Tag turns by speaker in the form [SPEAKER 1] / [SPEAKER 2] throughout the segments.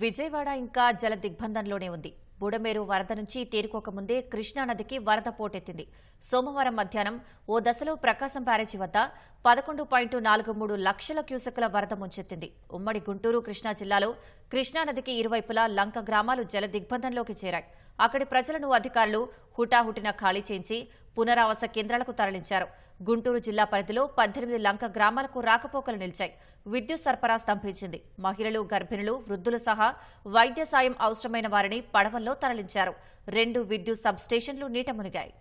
[SPEAKER 1] విజయవాడ ఇంకా జల దిగ్బంధంలోనే ఉంది. బుడమేరు వరద నుంచి తేరుకోకముందే కృష్ణానదికి వరద పోటెత్తింది. సోమవారం మధ్యాహ్నం ఓ దశలో ప్రకాశం బ్యారేజీ వద్ద పదకొండు పాయింట్ నాలుగు మూడు లక్షల క్యూసెక్ల వరద ముంచెత్తింది. ఉమ్మడి గుంటూరు కృష్ణా జిల్లాలో కృష్ణానదికి ఇరువైపులా లంక గ్రామాలు జల దిగ్బంధంలోకి చేరాయి. అక్కడి ప్రజలను అధికారులు హుటాహుటిన ఖాళీ చేయించి పునరావాస కేంద్రాలకు తరలించారు. గుంటూరు జిల్లా పరిధిలో పద్దెనిమిది లంక గ్రామాలకు రాకపోకలు నిలిచాయి. విద్యుత్ సరఫరా స్తంభించింది. మహిళలు గర్భిణులు వృద్ధులు సహా వైద్య సాయం అవసరమైన వారిని పడవల్లో తరలించారు. రెండు విద్యుత్ సబ్స్టేషన్లు నీట మునిగాయి.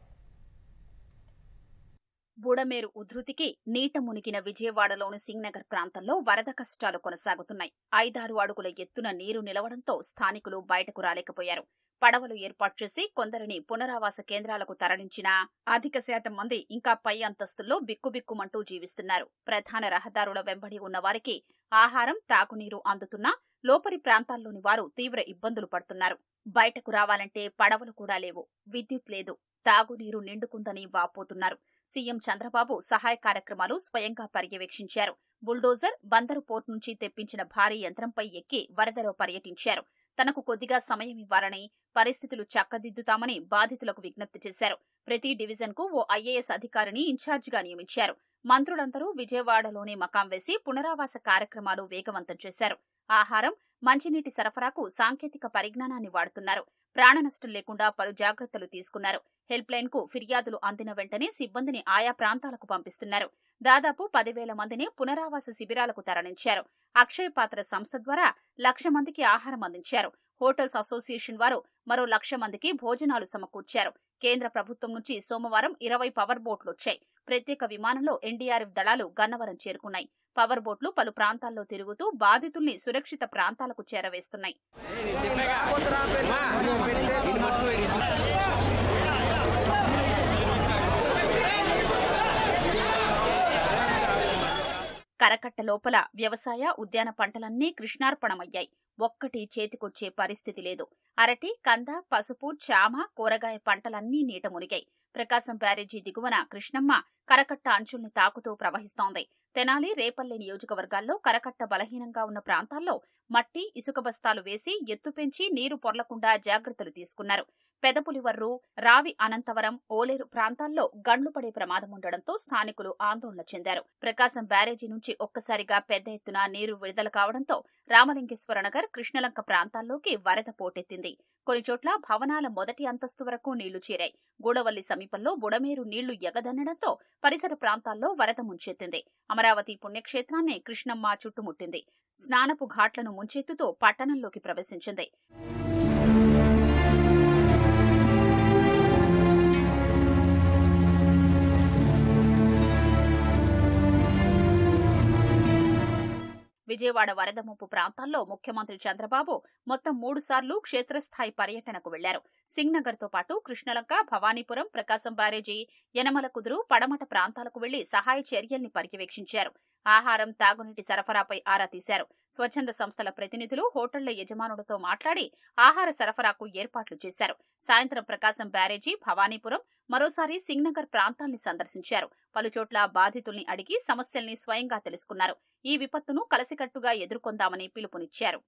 [SPEAKER 2] బుడమేరు ఉధృతికి నీట మునిగిన విజయవాడలోని సింగ్నగర్ ప్రాంతంలో వరద కష్టాలు కొనసాగుతున్నాయి. ఐదారు అడుగుల ఎత్తున నీరు నిలవడంతో స్థానికులు బయటకు రాలేకపోయారు. పడవలు ఏర్పాటు చేసి కొందరిని పునరావాస కేంద్రాలకు తరలించినా అధిక శాతం మంది ఇంకా పై అంతస్తుల్లో బిక్కుబిక్కుమంటూ జీవిస్తున్నారు. ప్రధాన రహదారుల వెంబడి ఉన్న వారికి ఆహారం తాగునీరు అందుతున్నా లోపలి ప్రాంతాల్లోని వారు తీవ్ర ఇబ్బందులు పడుతున్నారు. బయటకు రావాలంటే పడవలు కూడా లేవు. విద్యుత్ లేదు. తాగునీరు నిండుకుందని వాపోతున్నారు. సీఎం చంద్రబాబు సహాయ కార్యక్రమాలు స్వయంగా పర్యవేక్షించారు. బుల్డోజర్ బందరు పోర్ట్ నుంచి తెప్పించిన భారీ యంత్రంపై ఎక్కి వరదలో పర్యటించారు. తనకు కొద్దిగా సమయం ఇవ్వాలని పరిస్థితులు చక్కదిద్దుతామని బాధితులకు విజ్ఞప్తి చేశారు. ప్రతి డివిజన్కు ఓ ఐఏఎస్ అధికారిని ఇన్ఛార్జిగా నియమించారు. మంత్రులందరూ విజయవాడలోనే మకాం వేసి పునరావాస కార్యక్రమాలు వేగవంతం చేశారు. ఆహారం మంచినీటి సరఫరాకు సాంకేతిక పరిజ్ఞానాన్ని వాడుతున్నారు. ప్రాణ నష్టం లేకుండా పలు జాగ్రత్తలు తీసుకున్నారు. హెల్ప్ లైన్కు ఫిర్యాదులు అందిన వెంటనే సిబ్బందిని ఆయా ప్రాంతాలకు పంపిస్తున్నారు. దాదాపు పదివేల మందిని పునరావాస శిబిరాలకు తరలించారు. అక్షయ పాత్ర సంస్థ ద్వారా లక్ష మందికి ఆహారం అందించారు. హోటల్స్ అసోసియేషన్ వారు మరో లక్ష మందికి భోజనాలు సమకూర్చారు. కేంద్ర ప్రభుత్వం నుంచి సోమవారం ఇరవై పవర్ బోట్లు వచ్చాయి. ప్రత్యేక విమానంలో ఎన్డీఆర్ఎఫ్ దళాలు గన్నవరం చేరుకున్నాయి. పవర్ బోట్లు పలు ప్రాంతాల్లో తిరుగుతూ బాధితుల్ని సురక్షిత ప్రాంతాలకు చేరవేస్తున్నాయి. కరకట్ట లోపల వ్యవసాయ ఉద్యాన పంటలన్నీ కృష్ణార్పణమయ్యాయి. ఒక్కటి చేతికొచ్చే పరిస్థితి లేదు. అరటి కంద పసుపు చామ కూరగాయ పంటలన్నీ నీట మునిగాయి. ప్రకాశం బ్యారేజీ దిగువన కృష్ణమ్మ కరకట్ట అంచుల్ని తాకుతూ ప్రవహిస్తోంది. తెనాలి రేపల్లె నియోజకవర్గాల్లో కరకట్ట బలహీనంగా ఉన్న ప్రాంతాల్లో మట్టి ఇసుక బస్తాలు వేసి ఎత్తు పెంచి నీరు పొర్లకుండా జాగ్రత్తలు తీసుకున్నారు. పెదపులివర్రు రావి అనంతవరం ఓలేరు ప్రాంతాల్లో గండ్లు పడే ప్రమాదం ఉండడంతో స్థానికులు ఆందోళన చెందారు. ప్రకాశం బ్యారేజీ నుంచి ఒక్కసారిగా పెద్ద ఎత్తున నీరు విడుదల కావడంతో రామలింగేశ్వర నగర్ కృష్ణలంక ప్రాంతాల్లోకి వరద పోటెత్తింది. కొన్ని చోట్ల భవనాల మొదటి అంతస్తు వరకు నీళ్ళు చేరాయి. గూడవల్లి సమీపంలో బుడమేరు నీళ్ళు ఎగదన్నడంతో పరిసర ప్రాంతాల్లో వరద ముంచెత్తింది. అమరావతి పుణ్యక్షేత్రాన్ని కృష్ణమ్మ చుట్టుముట్టింది. స్నానపు ఘాట్లను ముంచెత్తుతో పట్టణంలోకి ప్రవేశించింది. విజయవాడ వరద ముప్పు ప్రాంతాల్లో ముఖ్యమంత్రి చంద్రబాబు మొత్తం మూడు సార్లు క్షేత్రస్థాయి పర్యటనకు వెళ్ళారు. సింగ్నగర్తో పాటు కృష్ణలంక భవానీపురం ప్రకాశం బ్యారేజీ యనమల కుదురు పడమట ప్రాంతాలకు వెళ్ళి సహాయ చర్యల్ని పర్యవేక్షించారు. ఆహారం తాగునీటి సరఫరాపై ఆరా తీశారు. స్వచ్ఛంద సంస్థల ప్రతినిధులు హోటళ్ళ యజమానులతో మాట్లాడి ఆహార సరఫరాకు ఏర్పాట్లు చేశారు. సాయంత్రం ప్రకాశం బ్యారేజీ భవానీపురం మరోసారి సింగ్నగర్ ప్రాంతాల్ని సందర్శించారు. పలుచోట్ల బాధితుల్ని అడిగి సమస్యల్ని స్వయంగా తెలుసుకున్నారు. ఈ విపత్తును కలసికట్టుగా ఎదుర్కొందామని పిలుపునిచ్చారు.